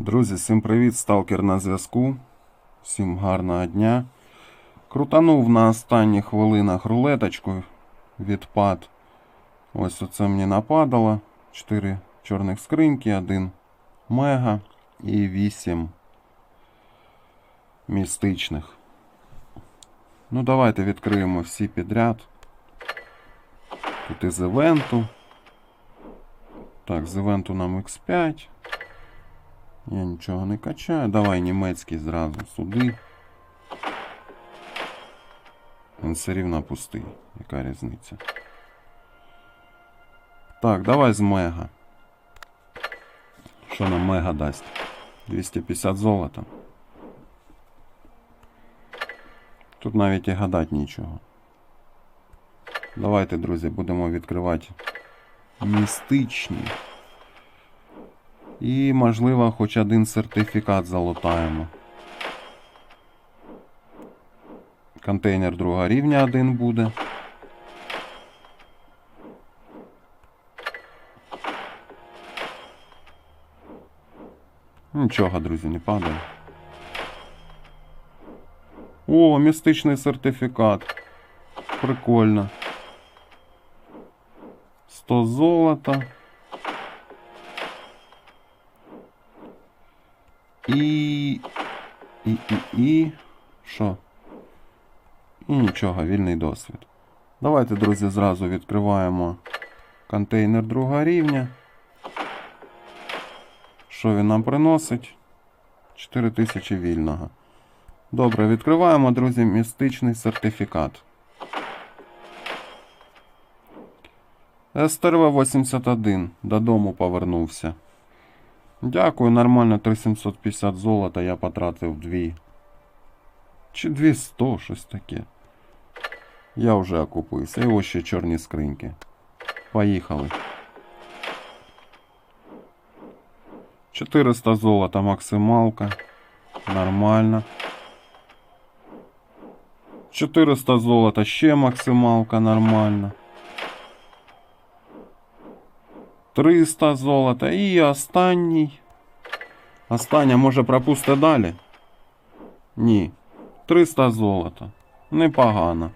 Друзі, всім привіт! Сталкер на зв'язку. Всім гарного дня. Крутанув на останніх хвилинах рулеточку. Відпад. Ось оце мені нападало. 4 чорних скриньки, 1 мега і 8 містичних. Ну, давайте відкриємо всі підряд. Тут із івенту. Так, з івенту нам X5. Я нічого не качаю. Давай німецький зразу сюди. Він все рівно пустий. Яка різниця? Так, давай з мега. Що нам мега дасть? 250 золота. Тут навіть і гадати нічого. Давайте, друзі, будемо відкривати містичні. І, можливо, хоч один сертифікат залутаємо. Контейнер другого рівня один буде. Нічого, друзі, не падає. О, містичний сертифікат. Прикольно. 100 золота. І. І. І. І. Що? І нічого, вільний досвід. Давайте, друзі, зразу відкриваємо контейнер другого рівня. Що він нам приносить? 4000 вільного. Добре, відкриваємо, друзі, містичний сертифікат. СТРВ 81 додому повернувся. Дякую, нормально 3750 золота я потратив дві. Чи 200, щось таке. Я вже окупився. І ось ще чорні скриньки. Поїхали. 400 золота максималка. Нормально. 400 золота ще максималка нормально. 300 золота. І останній. Остання може пропусти далі? Ні. 300 золота. Непогано.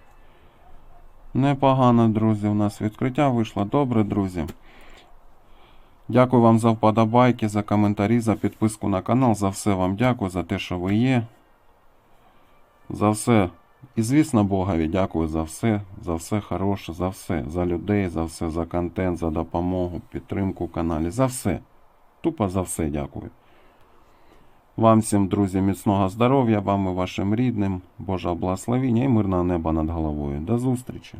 Непогано, друзі. У нас відкриття вийшло. Добре, друзі. Дякую вам за вподобайки, за коментарі, за підписку на канал. За все вам дякую, за те, що ви є. За все. І звісно, Богові, дякую за все, за все хороше, за все, за людей, за все, за контент, за допомогу, підтримку в каналі, за все. Тупо за все дякую. Вам всім, друзі, міцного здоров'я, вам і вашим рідним, Божого благословіння і мирного неба над головою. До зустрічі!